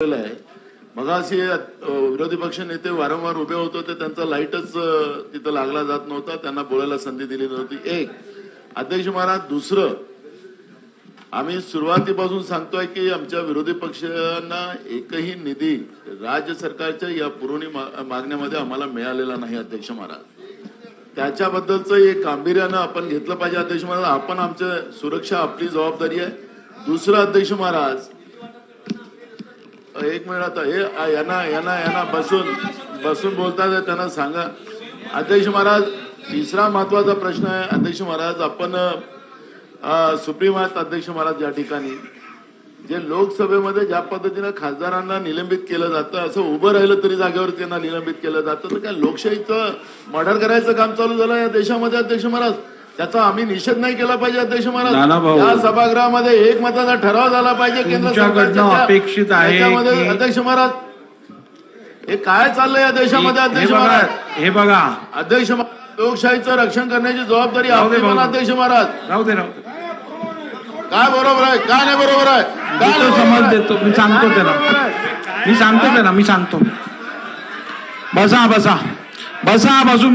आहे. मगाशी विरोधी पक्ष नेते वारंवार उभे होत होते त्यांचा लाईटच तिथं लागला जात नव्हता. त्यांना बोलायला संधी दिली नव्हती. एक अध्यक्ष महाराज दुसरं आम्ही सुरुवातीपासून सांगतोय की आमच्या विरोधी पक्षांना एकही निधी राज्य सरकारच्या या पुरवणी मागण्यामध्ये आम्हाला मिळालेला नाही अध्यक्ष महाराज. त्याच्याबद्दलचं एक गांभीर्यानं आपण घेतलं पाहिजे अध्यक्ष महाराज. आपण आमच्या सुरक्षा आपली जबाबदारी आहे. दुसरं अध्यक्ष महाराज एक मिनिट आता हे यांना यांना यांना बसून बसून बोलतात त्यांना सांगा. अध्यक्ष महाराज तिसरा महत्त्वाचा प्रश्न आहे. अध्यक्ष महाराज आपण सुप्रीम आहेत अध्यक्ष महाराज या ठिकाणी. जे लोकसभेमध्ये ज्या पद्धतीनं खासदारांना निलंबित केलं जातं असं उभं राहिलं तरी जागेवर त्यांना निलंबित केलं जातं. तर काय लोकशाहीचं मर्डर करायचं काम चालू झालं या देशामध्ये अध्यक्ष महाराज? त्याचा आम्ही निषेध नाही केला पाहिजे अध्यक्ष महाराज. या सभागृहामध्ये एक मताचा ठराव झाला पाहिजे केंद्र सरकारच्या त्या- अपेक्षित आहे अध्यक्ष महाराज हे काय चाललंय या देशामध्ये अध्यक्ष महाराज? हे बघा. अध्यक्ष लोकशाहीचं रक्षण करण्याची जबाबदारी आपली पण. अध्यक्ष महाराज. राहू दे राहू काय बरोबर आहे? काय नाही बरोबर आहे? काय समज? देतो. मी सांगतो त्याला? मी सांगतो त्याला. मी सांगतो. बसा बसा. बसा बसून